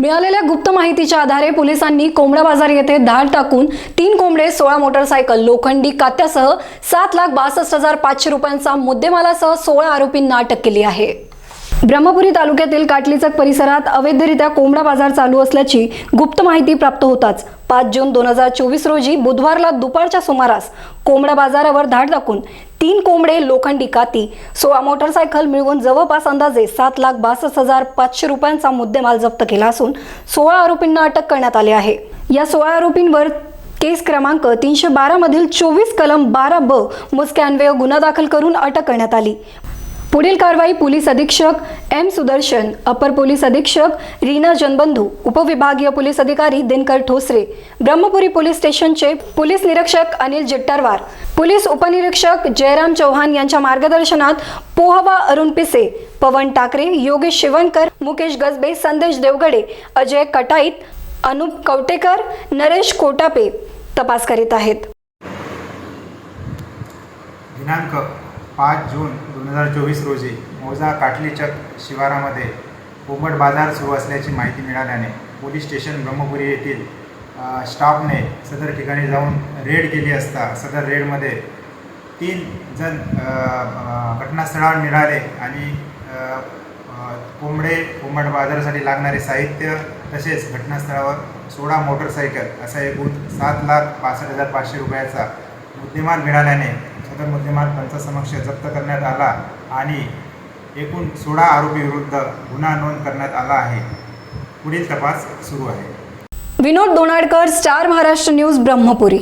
मिळालेल्या गुप्त माहितीच्या आधारे पोलिसांनी कोंबडा बाजार येथे धाड टाकून तीन कोंबडे सोळा मोटरसायकल लोखंडी कात्यासह सात लाख बासष्ट हजार पाचशे रुपयांचा मुद्देमालासह सोळा आरोपींना अटक केली आहे. ब्रह्मपुरी तालुक्यातील काटलीचक परिसरात अवैधरित्या कोंबडा बाजार चालू असल्याची गुप्त माहिती प्राप्त होताच. पाच जून दोन हजार चोवीस रोजी बुधवारला दुपारच्या सुमारास कोंबडा बाजारावर धाड टाकून तीन कोंबडे लोखंडी काती सोळा मोटरसायकल मिळवून जवळपास अंदाजे सात लाख बासष्ट हजार पाचशे रुपयांचा मुद्देमाल जप्त केला असून सोळा आरोपींना अटक करण्यात आली आहे. या सोळा आरोपींवर केस क्रमांक तीनशे बारा मधील चोवीस कलम बारा ब मुस्क्यान्वये गुन्हा दाखल करून अटक करण्यात आली. पुढील कारवाई पोलीस अधीक्षक एम सुदर्शन अपर पोलीस अधीक्षक रीना जनबंधू उपविभागीय पोलीस अधिकारी दिनकर ठोसरे ब्रह्मपुरी पोलीस स्टेशनचे पोलीस निरीक्षक अनिल जिट्टरवार पोलीस उपनिरीक्षक जयराम चौहान यांच्या मार्गदर्शनात पोहवा अरुण पिसे पवन टाकरे योगेश शिवणकर मुकेश गजबे संदेश देवगडे अजय कटाईत अनुप कवटेकर नरेश कोटापे तपास करीत आहेत. दिनांक पाच जून दोन हजार चोवीस रोजी मौजा काटलीचक शिवारामध्ये कोंबट बाजार सुरू असल्याची माहिती मिळाल्याने पोलीस स्टेशन ब्रह्मपुरी येथील स्टाफने सदर ठिकाणी जाऊन रेड केली असता सदर रेडमध्ये तीन जण घटनास्थळावर मिळाले आणि कोंबडे कोंबड बाजारासाठी लागणारे साहित्य तसेच घटनास्थळावर सोळा मोटरसायकल असा एकूण सात लाख पासष्ट हजार पाचशे रुपयाचा मुद्देमाल मिळाल्याने सदर मुद्देमाल पंचासमक्ष जप्त करण्यात आला आणि एकूण सोळा आरोपी विरुद्ध गुन्हा नोंद करण्यात आला आहे. पुढील तपास सुरू आहे. Vinod Donadkar star Maharashtra news Brahmapuri.